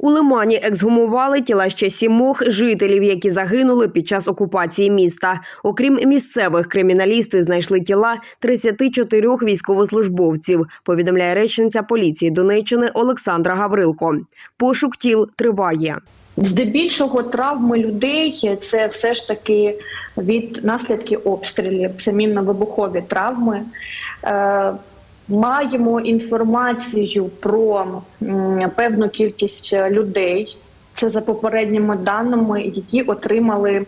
У Лимані ексгумували тіла ще сімох жителів, які загинули під час окупації міста. Окрім місцевих, криміналісти знайшли тіла 34 військовослужбовців. Повідомляє речниця поліції Донеччини Олександра Гаврилко. Пошук тіл триває. Здебільшого травми людей це все ж таки від наслідків обстрілів, це мінно-вибухові травми. Маємо інформацію про певну кількість людей. Це за попередніми даними, які отримали,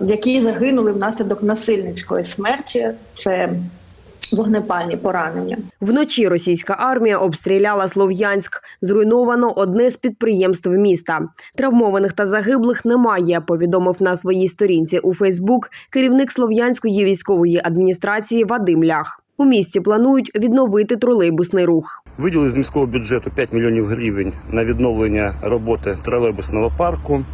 які загинули внаслідок насильницької смерті. Це вогнепальні поранення. Вночі російська армія обстріляла Слов'янськ. Зруйновано одне з підприємств міста. Травмованих та загиблих немає. Повідомив на своїй сторінці у Фейсбук керівник Слов'янської військової адміністрації Вадим Лях. У місті планують відновити тролейбусний рух. Виділили з міського бюджету 5 мільйонів гривень на відновлення роботи тролейбусного парку.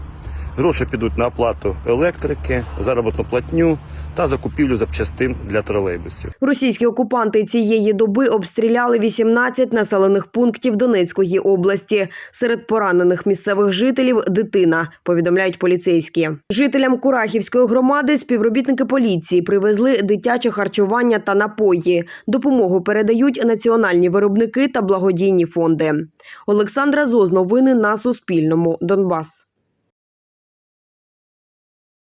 Гроші підуть на оплату електрики, заробітну платню та закупівлю запчастин для тролейбусів. Російські окупанти цієї доби обстріляли 18 населених пунктів Донецької області. Серед поранених місцевих жителів дитина, повідомляють поліцейські. Жителям Курахівської громади співробітники поліції привезли дитяче харчування та напої. Допомогу передають національні виробники та благодійні фонди. Олександра Зоз, новини на Суспільному. Донбас.